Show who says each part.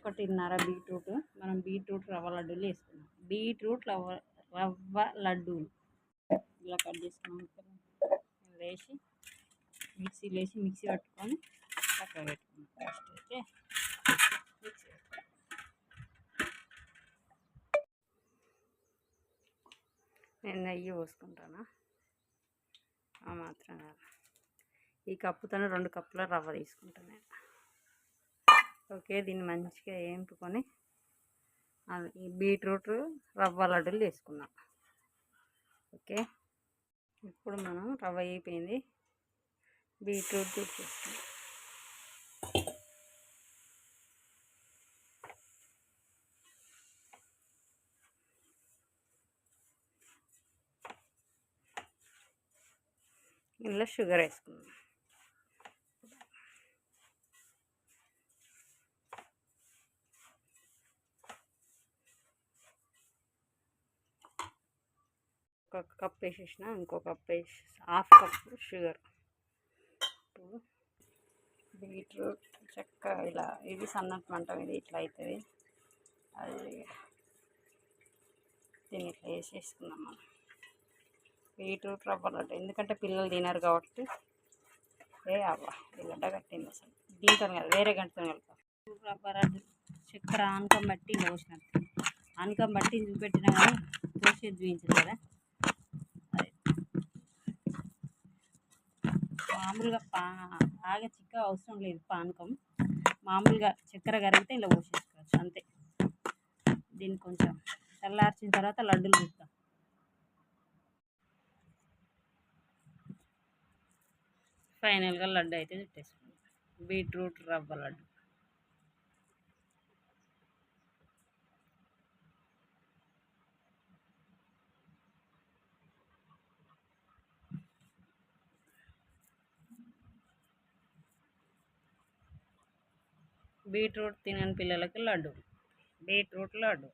Speaker 1: ఒకటిన్నర బీట్రూట్? మనం బీట్రూట్ రవ్వ లడ్డూలు వేసుకున్నాం బీట్రూట్ రవ్వ రవ్వ లడ్డూలు. ఇలా కట్ చేసుకున్నాం. వేసి మిక్సీలో వేసి మిక్సీ పట్టుకొని పక్కన పెట్టుకున్నాం ఫస్ట్ అయితే మిక్సీ నేను నెయ్యి పోసుకుంటాను? ఆ మాత్రం కాదు. ఈ కప్పుతో రెండు కప్పుల రవ్వ తీసుకుంటాను నేను. ఓకే దీన్ని మంచిగా వేంపుకొని అది ఈ బీట్రూట్ రవ్వ లడ్డులు వేసుకున్నాం. ఓకే ఇప్పుడు మనం రవ్వ అయిపోయింది బీట్రూట్ తీసుకుంటాం ఇందులో షుగర్ వేసుకుందాం. ఒక కప్ వేసేసిన ఇంకో కప్ వేసి హాఫ్ కప్ షుగర్. ఇప్పుడు బీట్రూట్ చెక్క ఇలా ఇది సన్నటి మంట ఇది ఇట్లా అవుతుంది అది దీన్ని ఇట్లా వేసేసుకుందాం మనం. బీట్రూట్ రవ్వ లడ్డు ఎందుకంటే పిల్లలు తినరు కాబట్టి. ఏ అవ్వ ఈ కట్టింది అసలు. దీంతో కాదు వేరే గంటతో కలుపు రవ్వ లడ్డు చక్కెర ఆనకం బట్టి పోసినట్టు ఆనకం బట్టి చూపెట్టినా కానీ పోసేది చూపించదు కదా. మామూలుగా పా బాగా చిక్క అవసరం లేదు పానకం. మామూలుగా చక్కెర కరిగితే ఇలా పోసేసుకోవచ్చు అంతే. దీన్ని కొంచెం చల్లార్చిన తర్వాత లడ్డూలు చూద్దాం ఫైనల్గా లడ్డు అయితే చుట్టేసుకుందాం. బీట్రూట్ రవ్వ లడ్డు. బీట్రూట్ తినని పిల్లలకి లడ్డు. బీట్రూట్ లడ్డు.